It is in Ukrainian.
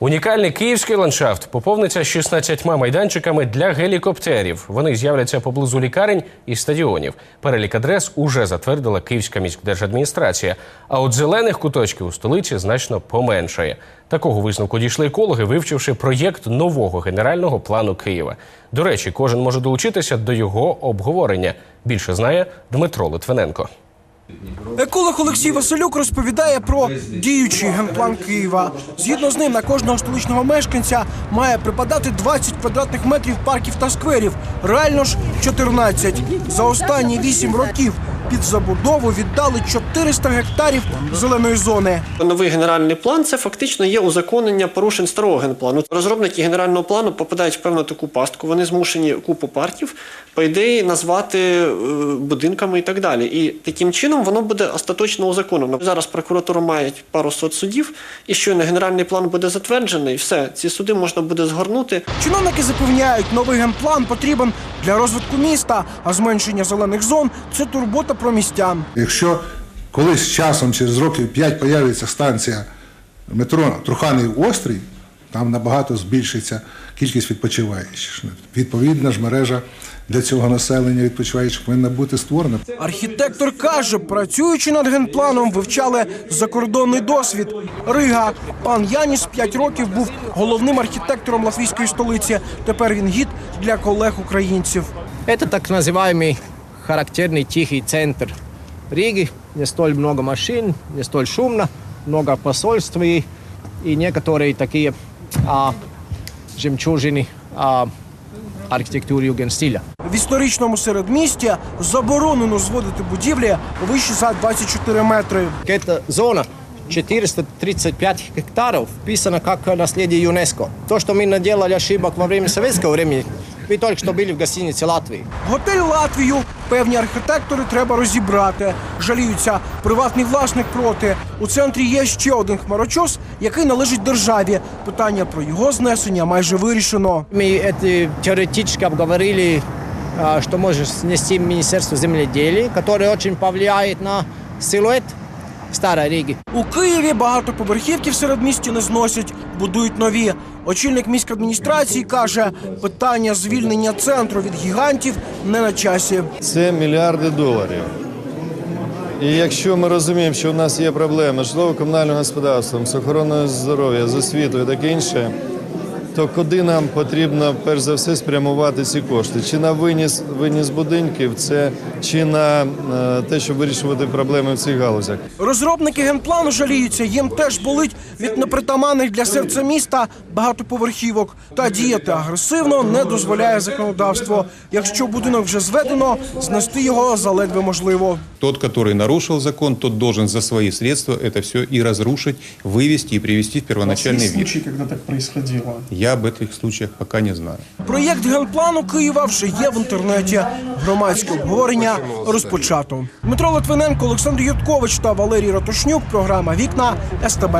Унікальний київський ландшафт поповниться 16 майданчиками для гелікоптерів. Вони з'являться поблизу лікарень і стадіонів. Перелік адрес уже затвердила Київська міськдержадміністрація. А от зелених куточків у столиці значно поменшає. Такого висновку дійшли екологи, вивчивши проєкт нового генерального плану Києва. До речі, кожен може долучитися до його обговорення. Більше знає Дмитро Литвиненко. Еколог Олексій Василюк розповідає про діючий генплан Києва. Згідно з ним, на кожного столичного мешканця має припадати 20 квадратних метрів парків та скверів. Реально ж 14. За останні 8 років під забудову віддали 400 гектарів зеленої зони. Новий генеральний план це фактично є узаконення порушень старого генплану. Розробники генерального плану попадають в певну таку пастку. Вони змушені купу парків, по ідеї, назвати е, будинками і так далі. І таким чином воно буде остаточно узаконено. Зараз прокуратура має пару сот судів, і щойно генеральний план буде затверджений, все ці суди можна буде згорнути. Чиновники запевняють, новий генплан потрібен для розвитку міста, а зменшення зелених зон це турбота про містян. Якщо колись з часом, через років 5 появиться станція метро Труханий острів, там набагато збільшиться кількість відпочиваючих. Відповідна ж мережа для цього населення відпочиваючих повинна бути створена. Архітектор каже, працюючи над генпланом, вивчали закордонний досвід. Рига. Пан Яніс 5 років був головним архітектором латвійської столиці. Тепер він гід для колег українців. Это так называемый характерный тихий центр Риги. Не столь много машин, не столь шумно, много посольств и, и некоторые такие а, жемчужины а, архитектуры югенстиля. В історичному середмісті заборонено зводити будівлі вище за 24 метри. Эта зона 435 гектаров вписана как наследие ЮНЕСКО. То, что мы наделали ошибок во время советского времени, вы только что были в гостинице Латвии. Готель Латвію певні архітектори треба розібрати. Жаліються, приватний власник проти. У центрі є ще один хмарочос, який належить державі. Питання про його знесення майже вирішено. Мы это теоретически обговорили, а, что может снести Министерство земледелия, которое очень повлияет на силуэт Старой Риги. У Києві багатоповерхівки в середмісті не зносять, будують нові. Очільник міськадміністрації каже, питання звільнення центру від гігантів не на часі. Це мільярди доларів. І якщо ми розуміємо, що в нас є проблеми з житлово-комунальним господарством, з охороною здоров'я, з освітою таке інше, то куди нам потрібно перш за все спрямувати ці кошти? Чи на виніс, виніс будинків, це чи на е, те, щоб вирішувати проблеми в цих галузях? Розробники генплану жаліються, їм теж болить від непритаманних для серця міста багатоповерхівок. Та діяти агресивно не дозволяє законодавство. Якщо будинок вже зведено, знести його заледве можливо. Тот, который нарушил закон, тот должен за свои средства это все и разрушить, вывести и привести в первоначальный Есть вид. случаи, когда так происходило? Я об этих случаях пока не знаю. Проєкт генплану Києва вже є в інтернеті. Громадське обговорення розпочато. Дмитро Литвиненко, Олександр Юткович та Валерій Ратушнюк. Програма Вікна СТБ.